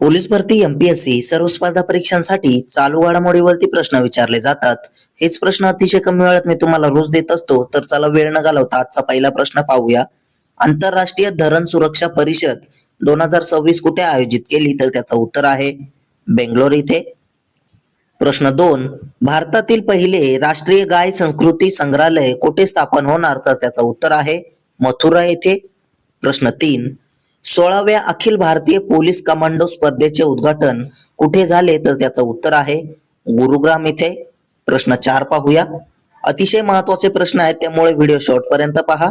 Police भरती MPSC सर्व स्पर्धा परीक्षांसाठी चालू घडामोडीवरती प्रश्न विचारले जातात. हेच प्रश्न अतिशय कमी वेळात मी तुम्हाला रोज देत असतो तर चला वेळ न घालवता आजचा पहिला प्रश्न पाहूया. आंतरराष्ट्रीय धरण सुरक्षा परिषद दोन हजार सव्वीस कुठे आयोजित केली? तर त्याचं उत्तर आहे बेंगलोर इथे. प्रश्न दोन भारतातील पहिले राष्ट्रीय गाय संस्कृती संग्रहालय कुठे स्थापन होणार? तर त्याचं उत्तर आहे मथुरा येथे प्रश्न तीन सोळाव्या अखिल भारतीय पोलीस कमांडो स्पर्धेचे उद्घाटन कुठे झाले तर त्याचं उत्तर आहे गुरुग्राम इथे. प्रश्न चार पाहूया. अतिशय महत्त्वाचे प्रश्न आहेत त्यामुळे व्हिडिओ शेवटपर्यंत पहा.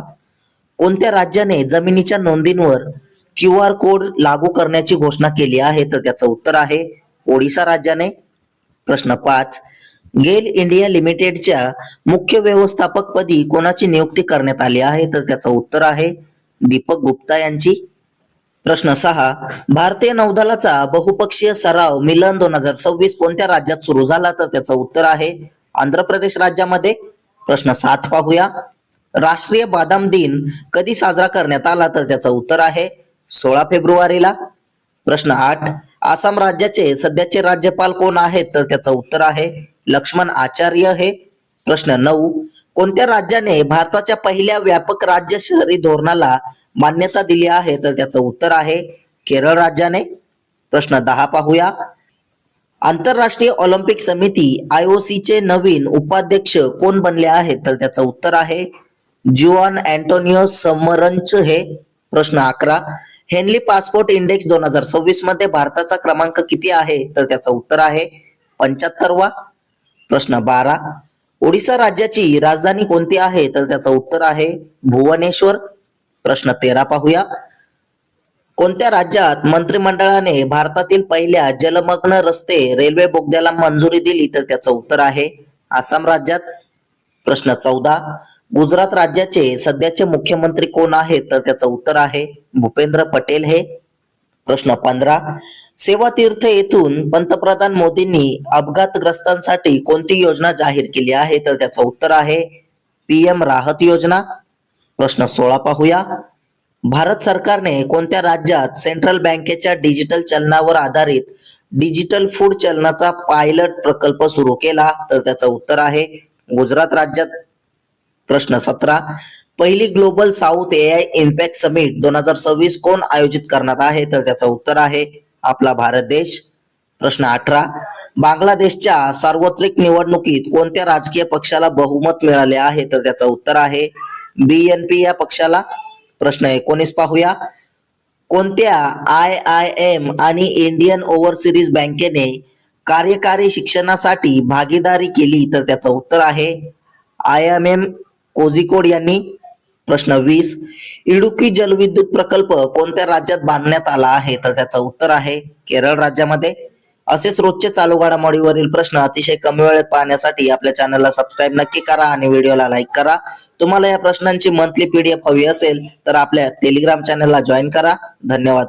कोणत्या राज्याने जमिनीच्या नोंदींवर क्यू आर कोड लागू करण्याची घोषणा केली आहे तर त्याचं उत्तर आहे ओडिशा राज्याने. प्रश्न पाच. गेल इंडिया लिमिटेडच्या मुख्य व्यवस्थापक पदी कोणाची नियुक्ती करण्यात आली आहे तर त्याचं उत्तर आहे दीपक गुप्ता यांची. प्रश्न सहा भारतीय नौदलाचा बहुपक्षीय सराव मिलन दोन हजार सव्वीस कोणत्या राज्यात सुरू झाला तर त्याचं उत्तर आहे आंध्र प्रदेश राज्यामध्ये. प्रश्न सात पाहूया. राष्ट्रीय बादाम दिन कधी साजरा करण्यात आला तर त्याचं उत्तर आहे सोळा फेब्रुवारीला. प्रश्न आठ आसाम राज्याचे सध्याचे राज्यपाल कोण आहेत तर त्याचं उत्तर आहे लक्ष्मण आचार्य हे. प्रश्न नऊ कोणत्या राज्याने भारताच्या पहिल्या व्यापक राज्य शहरी धोरणाला मान्यता दिली आहे तर त्याचं उत्तर आहे केरळ राज्याने. प्रश्न दहा पाहूया. आंतरराष्ट्रीय ऑलिम्पिक समिती आय ओ चे नवीन उपाध्यक्ष कोण बनले आहेत तर त्याचं उत्तर आहे जुआन अँटोनियो समरंच हे. प्रश्न अकरा. हेनली पासपोर्ट इंडेक्स दोन हजार सव्वीसमध्ये भारताचा क्रमांक किती आहे तर त्याचं उत्तर आहे पंच्याहत्तरवा. प्रश्न बारा. ओडिशा राज्याची राजधानी कोणती आहे तर त्याचं उत्तर आहे भुवनेश्वर. प्रश्न तेरा पाहूया. कोणत्या राज्यात मंत्रिमंडळाने भारतातील पहिल्या जलमग्न रस्ते रेल्वे बोगद्याला मंजुरी दिली? तर त्याचं उत्तर आहे आसाम राज्यात. प्रश्न चौदा. गुजरात राज्याचे सध्याचे मुख्यमंत्री कोण आहेत? तर त्याचं उत्तर आहे भूपेंद्र पटेल हे. प्रश्न पंधरा. सेवा तीर्थ येथून पंतप्रधान मोदींनी अपघातग्रस्तांसाठी कोणती योजना जाहीर केली आहे? तर त्याचं उत्तर आहे पीएम राहत योजना. प्रश्न सोळा पाहूया. भारत सरकारने कोणत्या राज्यात सेंट्रल बँकेच्या डिजिटल चलनावर आधारित डिजिटल फूड चलनाचा पायलट प्रकल्प सुरू केला? तर त्याचं उत्तर आहे गुजरात राज्यात. प्रश्न सतरा. पहिली global south A I impact summit दोन हजार सव्वीस कोण आयोजित करणार आहे? तर त्याचं उत्तर आहे आपला भारत देश. प्रश्न अठरा. बांगलादेशच्या सार्वत्रिक निवडणुकीत कोणत्या राजकीय पक्षाला बहुमत मिळाले आहे? तर त्याचं उत्तर आहे बीएनपी या पक्षाला प्रश्न एकोणीस पाहूया. कोणत्या आय आय एम आणि इंडियन ओव्हरसिरीज बँकेने कार्यकारी शिक्षणासाठी भागीदारी केली? तर त्याचं उत्तर आहे आय एम एम कोझिकोड यांनी प्रश्न वीस. इडुकी जलविद्युत प्रकल्प कोणत्या राज्यात बांधण्यात आला आहे? तर त्याचं उत्तर आहे केरळ राज्यामध्ये. असेच रोजचे चालू घडामोडीवरील प्रश्न अतिशय कमी वेळेत पाहण्यासाठी आपल्या चॅनलला सबस्क्राईब नक्की करा आणि व्हिडिओला लाईक करा. तुम्हाला या प्रश्नांची मंथली पीडीएफ हवी असेल तर आपल्या टेलिग्राम चॅनलला जॉईन करा. धन्यवाद.